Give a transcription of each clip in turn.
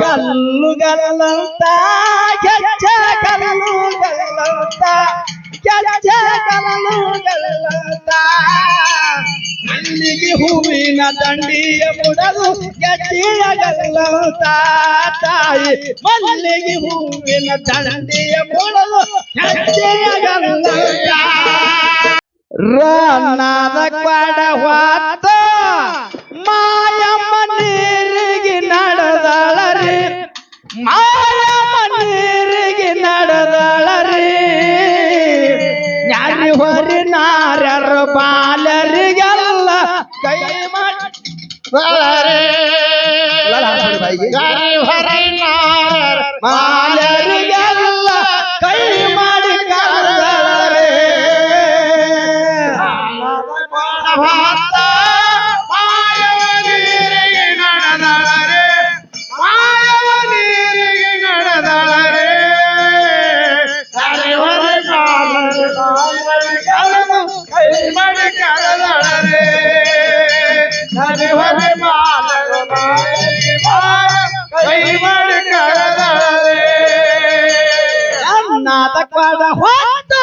ಕಲ್ಲುಗಳಂತ ಗೆಜ್ಜ ಕಲ್ಲುಗಳಂತ ಗೆಜ್ಜ ಕಲ್ಲುಗಳಂತ ಮಲ್ಲಿಗೆ ಹೂವಿನ ದಂಡಿಯ ಮುಡಲು ಗೆಜ್ಜೆಯಗಲ್ಲಂತ ತಾಯಿ. ಮಲ್ಲಿಗೆ ಹೂವಿನ ದಂಡಿಯ ಮುಡಲು ಗೆಜ್ಜೆಯಗಲ್ಲಂತ. ರಾಮನಾದ ಕ್ವಾಡ ಹೊತ್ತ ನಾರ್ಯರ ಬಾಲರಿಗೆಲ್ಲ ಕೈ ಬಾಲರಿಗೆಲ್ಲ ಕೈ ಅನ್ನದ ಹೊತ್ತು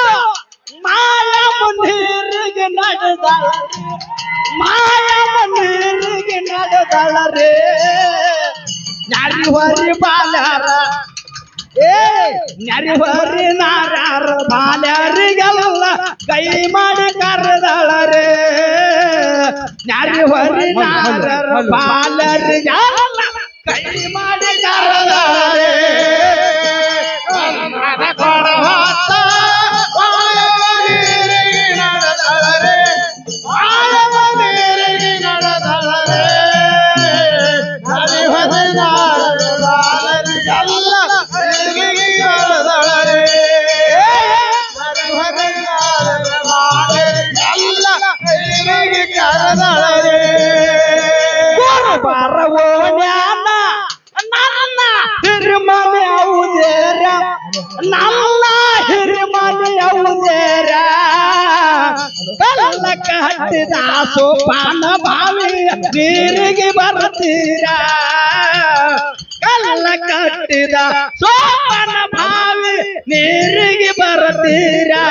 ಮಾಯ ಮುನ್ನೀರಿಗೆ ನೀರಿಗೆ ನಡೆದಳ ಮುನ್ನೀರಿಗೆ ನೀರಿಗೆ ನಡೆದಳರೇ ನರಿ ಹೊರಿ ಬಾಲ್ಯಾರ, ಏ ನರಿ ಹೊರಿ ನಾರ ಬಾಲ್ಯಾರಿಗಲ್ಲ ಕೈ ಮಾಡಿ ಕರೆದಳರೇ ನರಿ ಹೊರಿ ನಾರ ಬಾಲ್ಯರಿಗೆಲ್ಲ ಕೈ ಮಾಡಿ ಕರೆದಳರೇ ಕಲ್ಲ ಹತ್ತಿದ ಸೋಪಾನ ಬಾವಿ ನೀರಿಗೆ ಬರುತ್ತೀರ ಕಲ್ಲ ಕಟ್ಟಿದ ಸೋಪಾನ ಬಾವಿ ನೀರಿಗೆ ಬರ್ತೀರಾ?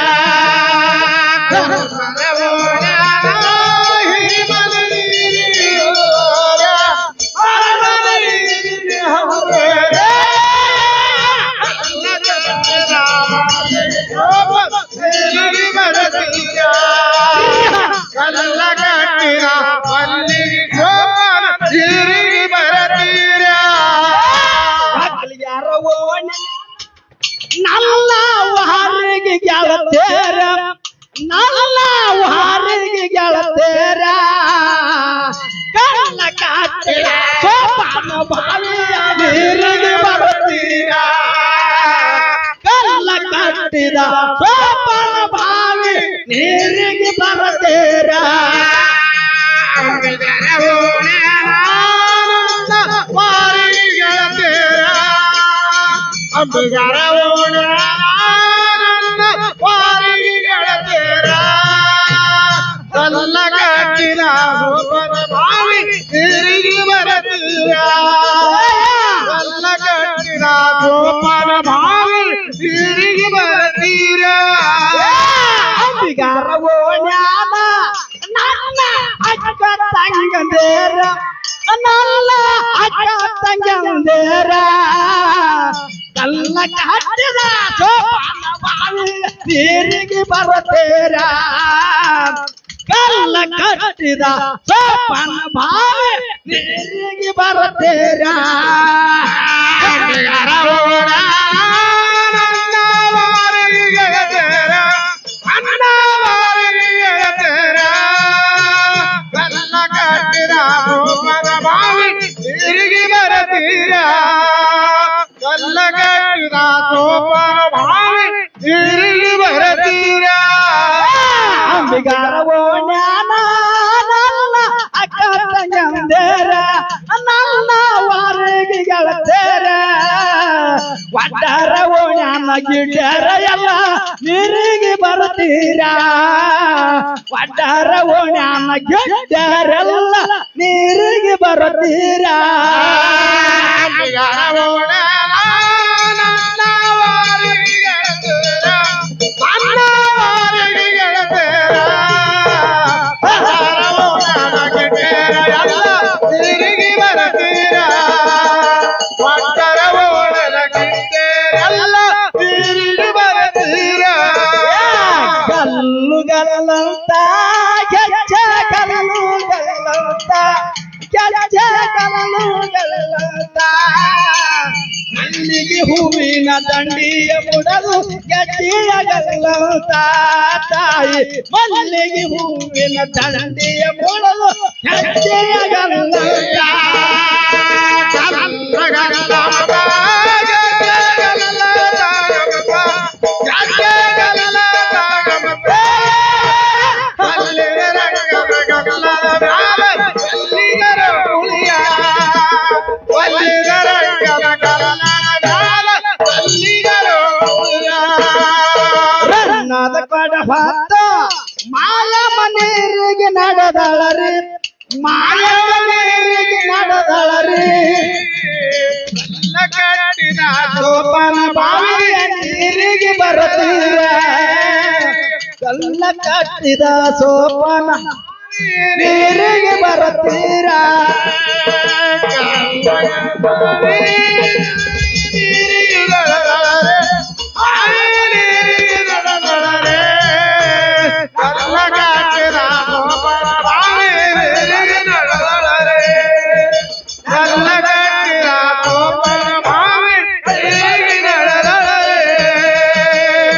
ಕಲ್ಲ ಕಾಟಿರ ಸೋಪಾನ ಬಾವಿಯ ನೀರಿಗೆ ಬರ್ತೀರ ಕಲ್ಲ ಕಟ್ಟಿದ ಸೋಪಾನ ಬಾವಿ ನೀರಿಗೆ ಬರ್ತೀರ ಅಂಬಿಗರ ಓಣ ವಾರಿ ಗೆಳತೀರ ನನ್ನ ಅಕ್ಕ ತಂಗಂದೇರ ಕಲ್ಲ ಕಟ್ಟಿದ ನೀರಿಗೆ ಬರತೇರ. ಕಲ್ಲ ಕಟ್ಟಿದ ಸೋಪನ ಬಾವಿ ನೀರಿಗೆ ಬರತೇರ. ತಂಗಂದೇರ ನನ್ನ ವಾರಿಗೆ ಗೆಳತೇರ ಒಟ್ಟಾರ ಓಣ್ಯಾನ ಗಿಡ್ಯಾರ ಎಲ್ಲ ನೀರಿಗೆ ಬರ್ತೀರಾ ಒಟ್ಟಾರ ಓಣ್ಯಾನ ಗಿಡ್ಯಾರೆಲ್ಲ ನೀರಿಗೆ ಬರ್ತೀರಾ ಮಲ್ಲಿಗೆ ಹೂವಿನ ದಂಡಿಯ ಮುಡಲು ಗೆಜ್ಜೆಯ ಗಲ್ಲಂತ ತಾಯಿ ಮಲ್ಲಿಗೆ ಹೂವಿನ ದಂಡಿಯ ಮುಡಲು ಗೆಜ್ಜೆಯ ಹೊತ್ತ ಮಾಯ ಮನೆಯರಿಗೆ ನಡೆದಳರಿ. ಮಾಲ ಮನೆಯರಿಗೆ ನಡೆದಳರಿ ಸೋಪನ ಬಾವಿಯ ನೀರಿಗೆ ಬರುತ್ತೀರ. ಕಲ್ಲ ಕಟ್ಟಿದ ಸೋಪನ ನೀರಿಗೆ ಬರುತ್ತೀರ.